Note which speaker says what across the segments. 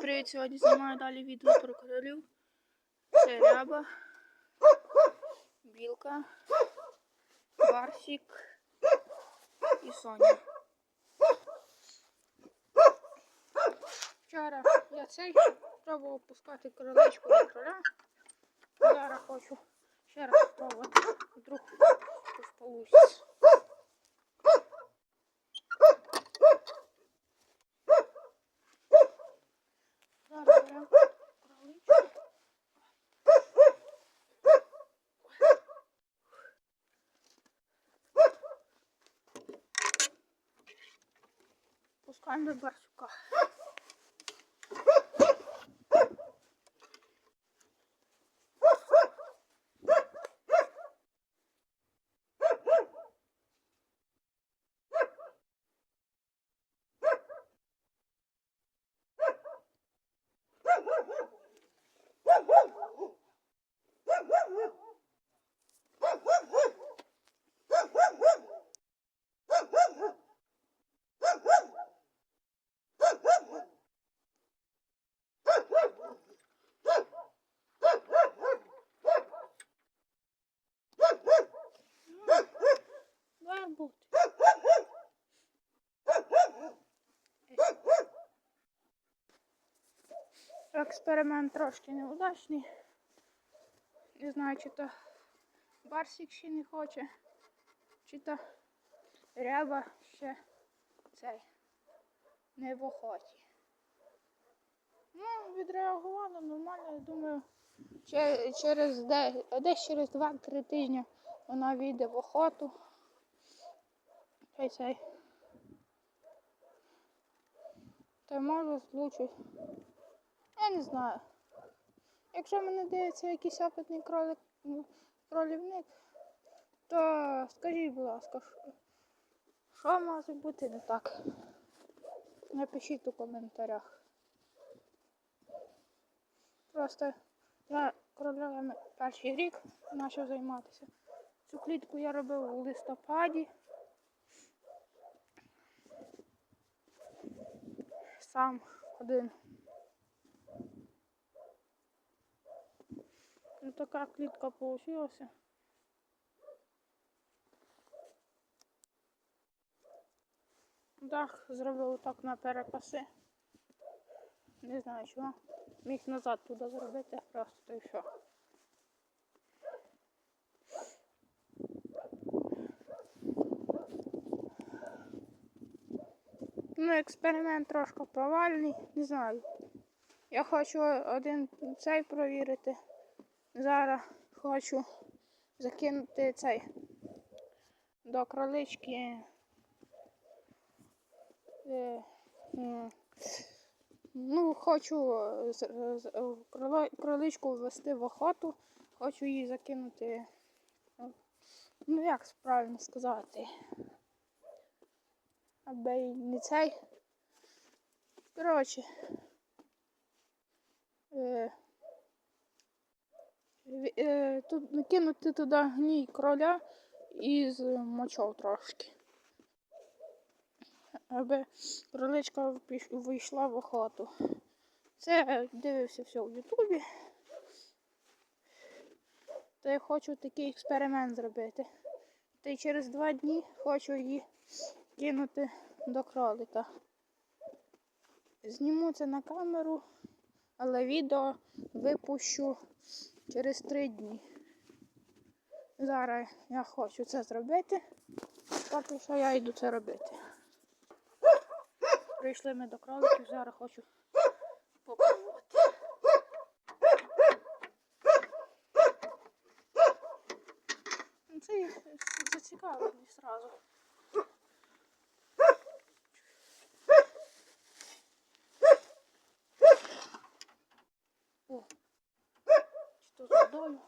Speaker 1: Привіт! Сьогодні знімаю далі відео про королів. Це ряба, білка, барсик і Соня. Вчора я цей пробував пускати королечку до короля. Зараз хочу ще раз спробувати. Вдруг щось вийде. Зараз беремо кроличку. Пускаємо до барсука. Експеримент трошки неудачний. Не знаю, чи то Барсик ще не хоче, чи то ряба ще цей не в охоті. Ну, відреагувала нормально, я думаю, через де- десь через 2-3 тижні вона вийде в охоту. Хай цей. Та може злучить. Я не знаю. Якщо мене дивиться якийсь опитний кролик, ну, кролівник, то скажіть, будь ласка, що- може бути не так? Напишіть у коментарях. Просто я кролевими перший рік почав займатися. Цю клітку я робив у листопаді. Сам один. Ну така клітка получилася. Дах зробив так на перепаси. Не знаю чого. Міг назад туди зробити просто то і все. Ну, експеримент трошки провальний, не знаю. Я хочу один цей провірити. Зараз хочу закинути цей до кролички. Е, Ну, хочу е, е, кроличку ввести в охоту, хочу її закинути. е, Ну, як правильно сказати? Аби не цей. Коротше. Е, тут накинути туди гній кроля і з мочов трошки. Аби кроличка вийшла в охоту. Це дивився все в Ютубі. Та я хочу такий експеримент зробити. Та й через два дні хочу її кинути до кролика. Зніму це на камеру, але відео випущу через три дні. Зараз я хочу це зробити. Поки що я йду це робити. Прийшли ми до кроликів, зараз хочу попробувати. Ну, Це їх зацікавили зразу. Чи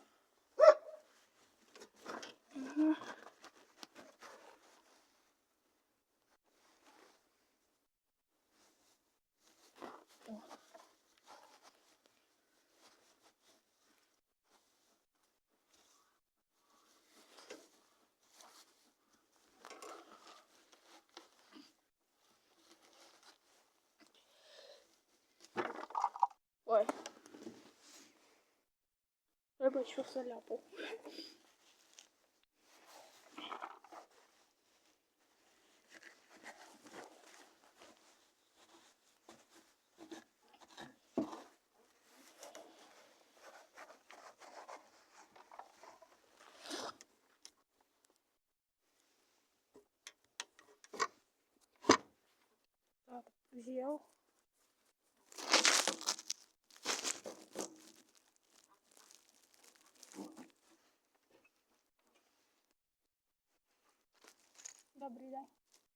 Speaker 1: то з voiture, ça l'a pas. plusieurs що заляпав.